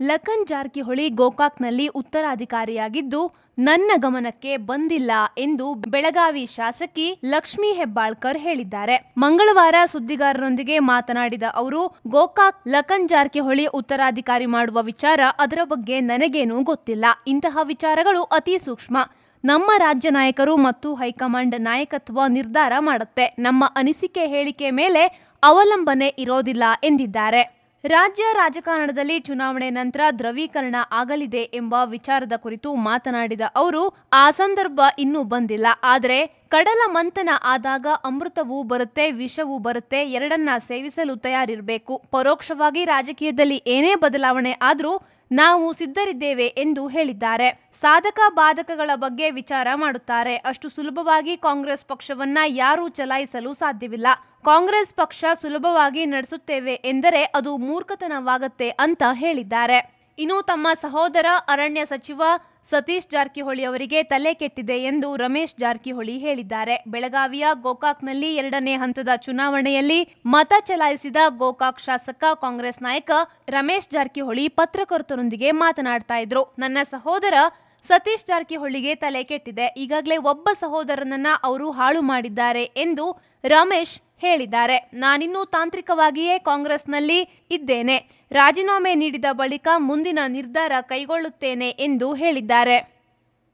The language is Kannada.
ಲಖನ್ ಜಾರಕಿಹೊಳಿ ಗೋಕಾಕ್ನಲ್ಲಿ ಉತ್ತರಾಧಿಕಾರಿಯಾಗಿದ್ದು, ನನ್ನ ಗಮನಕ್ಕೆ ಬಂದಿಲ್ಲ ಎಂದು ಬೆಳಗಾವಿ ಶಾಸಕಿ ಲಕ್ಷ್ಮಿ ಹೆಬ್ಬಾಳ್ಕರ್ ಹೇಳಿದ್ದಾರೆ. ಮಂಗಳವಾರ ಸುದ್ದಿಗಾರರೊಂದಿಗೆ ಮಾತನಾಡಿದ ಅವರು, ಗೋಕಾಕ್ ಲಖನ್ ಜಾರಕಿಹೊಳಿ ಉತ್ತರಾಧಿಕಾರಿ ಮಾಡುವ ವಿಚಾರ ಅದರ ಬಗ್ಗೆ ನನಗೇನೂ ಗೊತ್ತಿಲ್ಲ. ಇಂತಹ ವಿಚಾರಗಳು ಅತಿ ಸೂಕ್ಷ್ಮ. ನಮ್ಮ ರಾಜ್ಯ ನಾಯಕರು ಮತ್ತು ಹೈಕಮಾಂಡ್ ನಾಯಕತ್ವ ನಿರ್ಧಾರ ಮಾಡುತ್ತೆ. ನಮ್ಮ ಅನಿಸಿಕೆ ಹೇಳಿಕೆ ಮೇಲೆ ಅವಲಂಬನೆ ಇರೋದಿಲ್ಲ ಎಂದಿದ್ದಾರೆ. ರಾಜ್ಯ ರಾಜಕಾರಣದಲ್ಲಿ ಚುನಾವಣೆ ನಂತರ ದ್ರವೀಕರಣ ಆಗಲಿದೆ ಎಂಬ ವಿಚಾರದ ಕುರಿತು ಮಾತನಾಡಿದ ಅವರು, ಆ ಸಂದರ್ಭ ಇನ್ನೂ ಬಂದಿಲ್ಲ. ಆದರೆ ಕಡಲ ಮಂಥನ ಆದಾಗ ಅಮೃತವೂ ಬರುತ್ತೆ, ವಿಷವೂ ಬರುತ್ತೆ, ಎರಡನ್ನ ಸೇವಿಸಲು ತಯಾರಿರಬೇಕು. ಪರೋಕ್ಷವಾಗಿ ರಾಜಕೀಯದಲ್ಲಿ ಏನೇ ಬದಲಾವಣೆ ಆದರೂ ನಾವು ಸಿದ್ಧರಿದ್ದೇವೆ ಎಂದು ಹೇಳಿದ್ದಾರೆ. ಸಾಧಕ ಬಾಧಕಗಳ ಬಗ್ಗೆ ವಿಚಾರ ಮಾಡುತ್ತಾರೆ. ಅಷ್ಟು ಸುಲಭವಾಗಿ ಕಾಂಗ್ರೆಸ್ ಪಕ್ಷವನ್ನ ಯಾರೂ ಚಲಾಯಿಸಲು ಸಾಧ್ಯವಿಲ್ಲ. ಕಾಂಗ್ರೆಸ್ ಪಕ್ಷ ಸುಲಭವಾಗಿ ನಡೆಸುತ್ತೇವೆ ಎಂದರೆ ಅದು ಮೂರ್ಖತನವಾಗತ್ತೆ ಅಂತ ಹೇಳಿದ್ದಾರೆ. ಇನ್ನು ತಮ್ಮ ಸಹೋದರ ಅರಣ್ಯ ಸಚಿವ ಸತೀಶ್ ಜಾರಕಿಹೊಳಿ ಅವರಿಗೆ ತಲೆ ಕೆಟ್ಟಿದೆ ಎಂದು ರಮೇಶ್ ಜಾರಕಿಹೊಳಿ ಹೇಳಿದ್ದಾರೆ. ಬೆಳಗಾವಿಯ ಗೋಕಾಕ್ನಲ್ಲಿ ಎರಡನೇ ಹಂತದ ಚುನಾವಣೆಯಲ್ಲಿ ಮತ ಚಲಾಯಿಸಿದ ಗೋಕಾಕ್ ಶಾಸಕ, ಕಾಂಗ್ರೆಸ್ ನಾಯಕ ರಮೇಶ್ ಜಾರಕಿಹೊಳಿ ಪತ್ರಕರ್ತರೊಂದಿಗೆ ಮಾತನಾಡ್ತಾ ಇದ್ರು. ನನ್ನ ಸಹೋದರ ಸತೀಶ್ ಜಾರಕಿಹೊಳಿಗೆ ತಲೆ ಕೆಟ್ಟಿದೆ. ಈಗಾಗಲೇ ಒಬ್ಬ ಸಹೋದರನನ್ನ ಅವರು ಹಾಳು ಮಾಡಿದ್ದಾರೆ ಎಂದು ರಮೇಶ್ ಹೇಳಿದ್ದಾರೆ. ನಾನಿನ್ನೂ ತಾಂತ್ರಿಕವಾಗಿಯೇ ಕಾಂಗ್ರೆಸ್ನಲ್ಲಿ ಇದ್ದೇನೆ. ರಾಜೀನಾಮೆ ನೀಡಿದ ಬಳಿಕ ಮುಂದಿನ ನಿರ್ಧಾರ ಕೈಗೊಳ್ಳುತ್ತೇನೆ ಎಂದು ಹೇಳಿದ್ದಾರೆ.